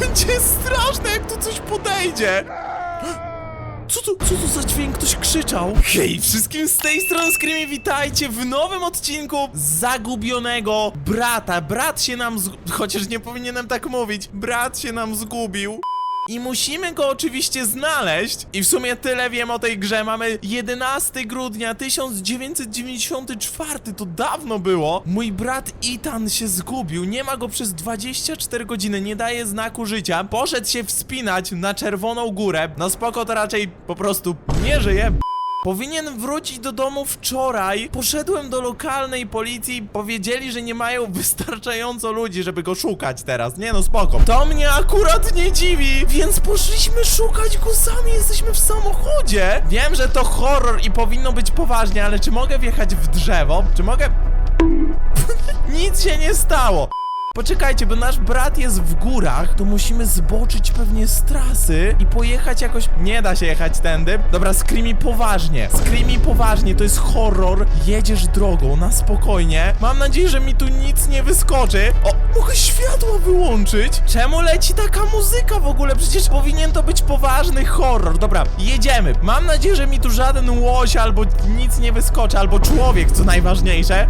będzie straszne, jak tu coś podejdzie. Co to, co to za dźwięk? Ktoś krzyczał. Hej, wszystkim z tej strony Screamy, witajcie w nowym odcinku Zagubionego Brata. Brat się nam, z... chociaż nie powinienem tak mówić, brat się nam zgubił. I musimy go oczywiście znaleźć. I w sumie tyle wiem o tej grze. Mamy 11 grudnia 1994. To dawno było. Mój brat Ethan się zgubił. Nie ma go przez 24 godziny. Nie daje znaku życia. Poszedł się wspinać na czerwoną górę. No spoko, to raczej po prostu nie żyje. Powinien wrócić do domu wczoraj. Poszedłem do lokalnej policji. Powiedzieli, że nie mają wystarczająco ludzi, żeby go szukać teraz. Nie no, spoko. To mnie akurat nie dziwi, więc poszliśmy szukać go sami. Jesteśmy w samochodzie. Wiem, że to horror i powinno być poważnie, ale czy mogę wjechać w drzewo? Czy mogę... Nic się nie stało. Poczekajcie, bo nasz brat jest w górach, to musimy zboczyć pewnie z trasy i pojechać jakoś... Nie da się jechać tędy. Dobra, Screamy poważnie. Screamy poważnie, to jest horror. Jedziesz drogą, na spokojnie. Mam nadzieję, że mi tu nic nie wyskoczy. O, mogę światła wyłączyć? Czemu leci taka muzyka w ogóle? Przecież powinien to być poważny horror. Dobra, jedziemy. Mam nadzieję, że mi tu żaden łoś albo nic nie wyskoczy, albo człowiek, co najważniejsze.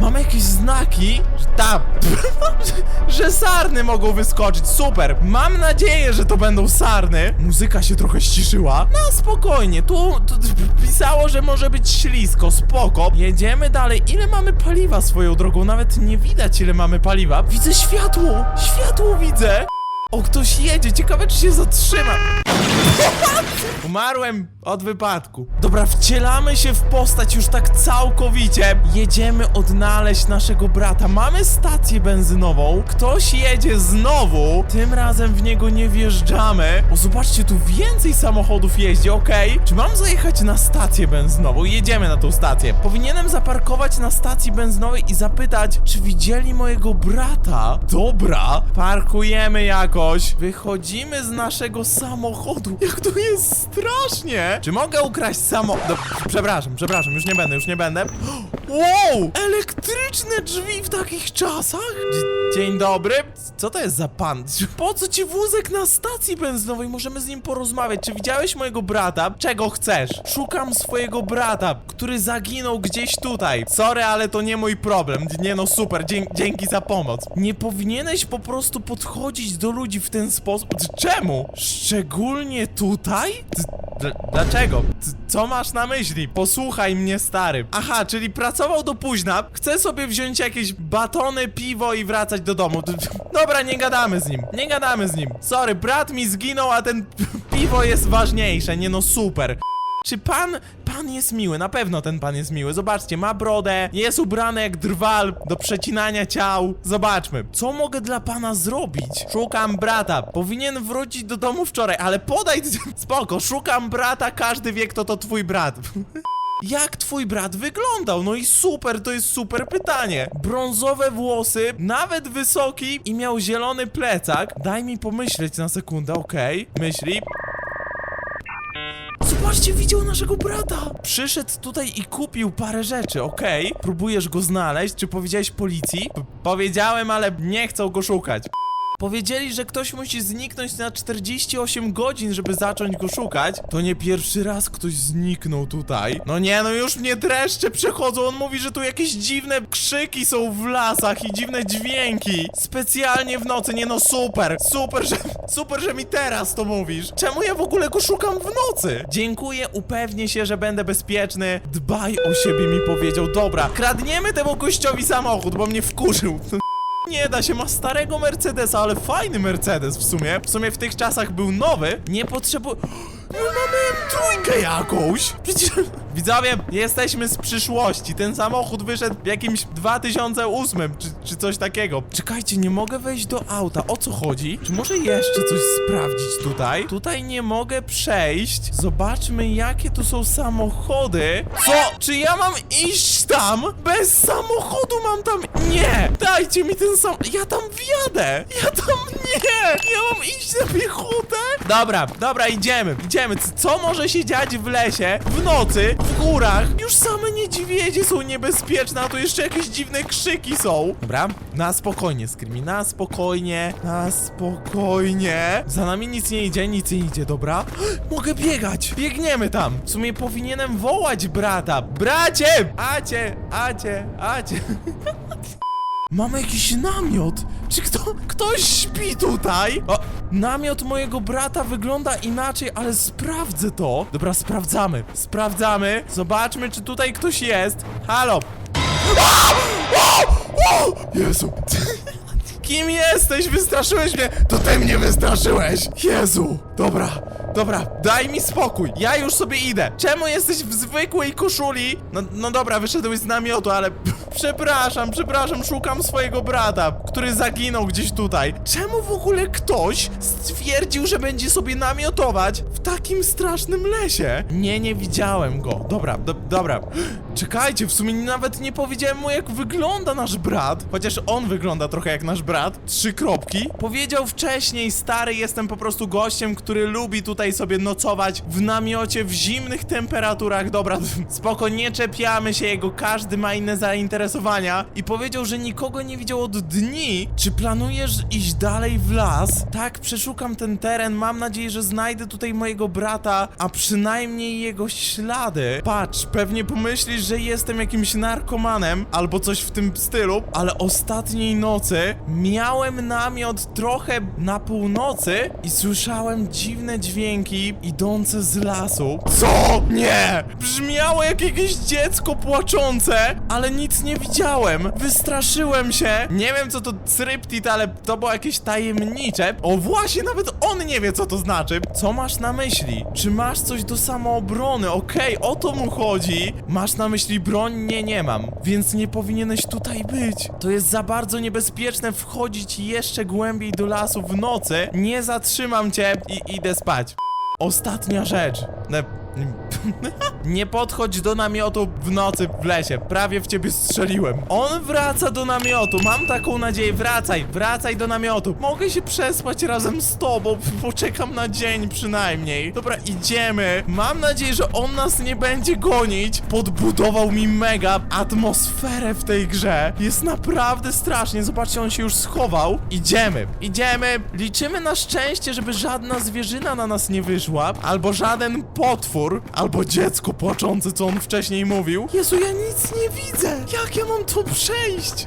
Mamy jakieś znaki, że tam... że sarny mogą wyskoczyć. Super. Mam nadzieję, że to będą sarny. Muzyka się trochę ściszyła. No spokojnie. Tu, tu pisało, że może być ślisko. Spoko. Jedziemy dalej. Ile mamy paliwa swoją drogą? Nawet nie widać, ile mamy paliwa. Widzę światło. Światło widzę. O, ktoś jedzie. Ciekawe, czy się zatrzyma. Umarłem od wypadku. Dobra, wcielamy się w postać już tak całkowicie. Jedziemy odnaleźć naszego brata. Mamy stację benzynową. Ktoś jedzie znowu. Tym razem w niego nie wjeżdżamy. O, zobaczcie, tu więcej samochodów jeździ, okej. Czy mam zajechać na stację benzynową? Jedziemy na tą stację. Powinienem zaparkować na stacji benzynowej i zapytać, czy widzieli mojego brata? Dobra, parkujemy jakoś. Wychodzimy z naszego samochodu. Jak to jest strasznie! Czy mogę ukraść samo... No, przepraszam, przepraszam, już nie będę, już nie będę. Wow! Elektryczne drzwi w takich czasach? Dzie- Dzień dobry. Co to jest za pan? Po co ci wózek na stacji benzynowej? Możemy z nim porozmawiać. Czy widziałeś mojego brata? Czego chcesz? Szukam swojego brata, który zaginął gdzieś tutaj. Sorry, ale to nie mój problem. Nie no, super, dzie dzięki za pomoc. Nie powinieneś po prostu podchodzić do ludzi w ten sposób. Czemu? Szczególnie tutaj? D- Dlaczego? C- Co masz na myśli? Posłuchaj mnie, stary. Aha, czyli pracował do późna. Chce sobie wziąć jakieś batony, piwo i wracać do domu. Dobra, nie gadamy z nim. Nie gadamy z nim. Sorry, brat mi zginął, a ten piwo jest ważniejsze. Nie no, super. Czy pan, pan jest miły? Na pewno ten pan jest miły. Zobaczcie, ma brodę, jest ubrany jak drwal do przecinania ciał. Zobaczmy, co mogę dla pana zrobić? Szukam brata. Powinien wrócić do domu wczoraj, ale podaj... Spoko, szukam brata, każdy wie, kto to twój brat. Jak twój brat wyglądał? No i super, to jest super pytanie. Brązowe włosy, nawet wysoki i miał zielony plecak. Daj mi pomyśleć na sekundę, okej. Myśli. Zobaczcie, widział naszego brata! Przyszedł tutaj i kupił parę rzeczy, okej? Próbujesz go znaleźć? Czy powiedziałeś policji? P powiedziałem, ale nie chcą go szukać. Powiedzieli, że ktoś musi zniknąć na 48 godzin, żeby zacząć go szukać. To nie pierwszy raz ktoś zniknął tutaj. No nie, no już mnie dreszcze przechodzą. On mówi, że tu jakieś dziwne krzyki są w lasach i dziwne dźwięki. Specjalnie w nocy. Nie no, super. Super, że, super, że mi teraz to mówisz. Czemu ja w ogóle go szukam w nocy? Dziękuję, upewnię się, że będę bezpieczny. Dbaj o siebie, mi powiedział. Dobra, kradniemy temu gościowi samochód, bo mnie wkurzył. Nie da się, ma starego Mercedesa, ale fajny Mercedes w sumie. W sumie w tych czasach był nowy. Nie potrzebuję... My mamy M3 jakąś! Przecież... Widzowie, jesteśmy z przyszłości. Ten samochód wyszedł w jakimś 2008 czy, czy coś takiego. Czekajcie, nie mogę wejść do auta. O co chodzi? Czy może jeszcze coś sprawdzić tutaj? Tutaj nie mogę przejść. Zobaczmy, jakie tu są samochody. Co? Czy ja mam iść tam? Bez samochodu mam tam... Nie! Dajcie mi ten sam... Ja tam wjadę! Ja tam nie! Ja mam iść na piechotę? Dobra, dobra, idziemy, idziemy. Co może się dziać w lesie, w nocy, w górach? Już same niedźwiedzie są niebezpieczne, a tu jeszcze jakieś dziwne krzyki są. Dobra, na spokojnie, Screamy, na spokojnie, na spokojnie. Za nami nic nie idzie, nic nie idzie, dobra? Mogę biegać, biegniemy tam. W sumie powinienem wołać brata. Bracie! Acie, acie, acie. Mamy jakiś namiot! Czy kto, ktoś śpi tutaj? O, namiot mojego brata wygląda inaczej, ale sprawdzę to. Dobra, sprawdzamy, sprawdzamy. Zobaczmy, czy tutaj ktoś jest. Halo! Jezu! Kim jesteś? Wystraszyłeś mnie! To ty mnie wystraszyłeś! Jezu! Dobra, dobra, daj mi spokój. Ja już sobie idę. Czemu jesteś w zwykłej koszuli? No, no dobra, wyszedłeś z namiotu, ale przepraszam, przepraszam, szukam swojego brata, który zaginął gdzieś tutaj. Czemu w ogóle ktoś stwierdził, że będzie sobie namiotować w takim strasznym lesie? Nie, nie widziałem go. Dobra, do, dobra. Czekajcie, w sumie nawet nie powiedziałem mu, jak wygląda nasz brat. Chociaż on wygląda trochę jak nasz brat. Trzy kropki. Powiedział wcześniej, stary, jestem po prostu gościem, który lubi tutaj sobie nocować w namiocie w zimnych temperaturach. Dobra, spoko, nie czepiamy się jego, każdy ma inne zainteresowania. I powiedział, że nikogo nie widział od dni. Czy planujesz iść dalej w las? Tak, przeszukam ten teren, mam nadzieję, że znajdę tutaj mojego brata, a przynajmniej jego ślady. Patrz, pewnie pomyślisz, że jestem jakimś narkomanem albo coś w tym stylu, ale ostatniej nocy miałem namiot trochę na północy i słyszałem dziwne dźwięki idące z lasu. Co? Nie! Brzmiało jak jakieś dziecko płaczące, ale nic nie widziałem. Wystraszyłem się. Nie wiem co to cryptid, ale to było jakieś tajemnicze. O właśnie, nawet on nie wie co to znaczy. Co masz na myśli? Czy masz coś do samoobrony? Okej, o to mu chodzi. Masz na myśli broń? Nie, nie mam. Więc nie powinieneś tutaj być. To jest za bardzo niebezpieczne wchodzić jeszcze głębiej do lasu w nocy. Nie zatrzymam cię i idę spać. Ostatnia rzecz. Ne- nie podchodź do namiotu w nocy w lesie. Prawie w ciebie strzeliłem. On wraca do namiotu. Mam taką nadzieję. Wracaj, wracaj do namiotu. Mogę się przespać razem z tobą. Poczekam na dzień przynajmniej. Dobra, idziemy. Mam nadzieję, że on nas nie będzie gonić. Podbudował mi mega atmosferę w tej grze. Jest naprawdę strasznie. Zobaczcie, on się już schował. Idziemy, idziemy. Liczymy na szczęście, żeby żadna zwierzyna na nas nie wyszła. Albo żaden potwór. Albo dziecko płaczące, co on wcześniej mówił. Jezu, ja nic nie widzę. Jak ja mam tu przejść?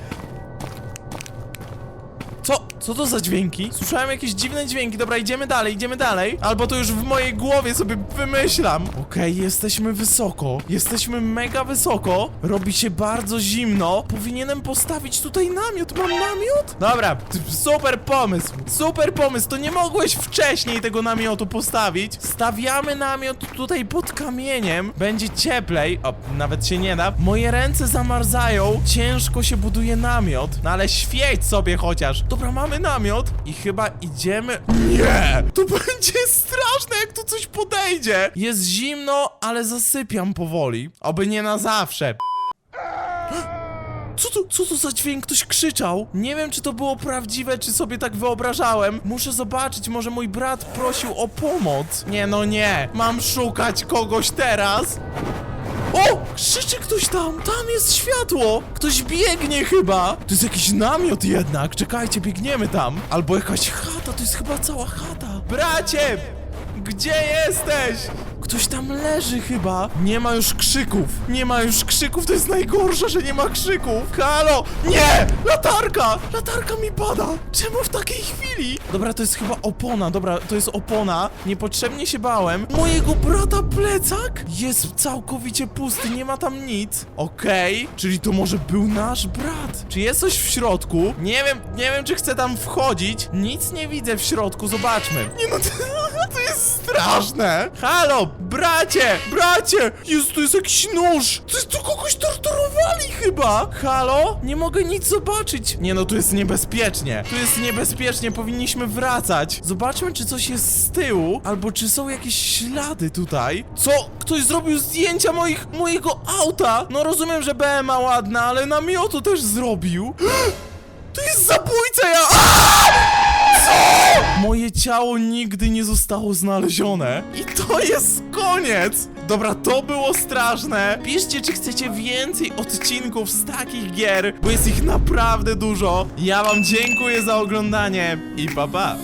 Co? To za dźwięki? Słyszałem jakieś dziwne dźwięki. Dobra, idziemy dalej, idziemy dalej. Albo to już w mojej głowie sobie wymyślam. Okej, jesteśmy wysoko. Jesteśmy mega wysoko. Robi się bardzo zimno. Powinienem postawić tutaj namiot. Mam namiot? Dobra, super pomysł. Super pomysł. To nie mogłeś wcześniej tego namiotu postawić. Stawiamy namiot tutaj pod kamieniem. Będzie cieplej. O, nawet się nie da. Moje ręce zamarzają. Ciężko się buduje namiot. No ale świeć sobie chociaż. Dobra, mamy namiot i chyba idziemy... Nie! To będzie straszne, jak tu coś podejdzie. Jest zimno, ale zasypiam powoli. Oby nie na zawsze. Co to, co to za dźwięk? Ktoś krzyczał. Nie wiem, czy to było prawdziwe, czy sobie tak wyobrażałem. Muszę zobaczyć, może mój brat prosił o pomoc. Nie, no nie. Mam szukać kogoś teraz. O! Krzyczy ktoś tam! Tam jest światło! Ktoś biegnie chyba! To jest jakiś namiot jednak! Czekajcie, biegniemy tam! Albo jakaś chata, to jest chyba cała chata! Bracie! Gdzie jesteś? Ktoś tam leży chyba. Nie ma już krzyków. Nie ma już krzyków, to jest najgorsze, że nie ma krzyków. Halo! Nie! Latarka! Latarka mi pada! Czemu w takiej chwili? Dobra, to jest chyba opona. Dobra, to jest opona. Niepotrzebnie się bałem. Mojego brata plecak jest całkowicie pusty, nie ma tam nic. Okej, czyli to może był nasz brat. Czy jest coś w środku? Nie wiem, nie wiem, czy chcę tam wchodzić. Nic nie widzę w środku, zobaczmy. Nie no, to, to jest straszne. Halo, bracie, bracie! Jest, tu jest jakiś nóż. To jest, tu kogoś torturowali chyba. Halo? Nie mogę nic zobaczyć. Nie no, tu jest niebezpiecznie. Tu jest niebezpiecznie, powinniśmy wracać. Zobaczmy, czy coś jest z tyłu, albo czy są jakieś ślady tutaj. Co? Ktoś zrobił zdjęcia moich, mojego auta? No rozumiem, że BMA ładna, ale namiotu też zrobił. To jest zabójca, ja... Moje ciało nigdy nie zostało znalezione. I to jest koniec! Dobra, to było straszne. Piszcie, czy chcecie więcej odcinków z takich gier, bo jest ich naprawdę dużo. Ja wam dziękuję za oglądanie i pa pa.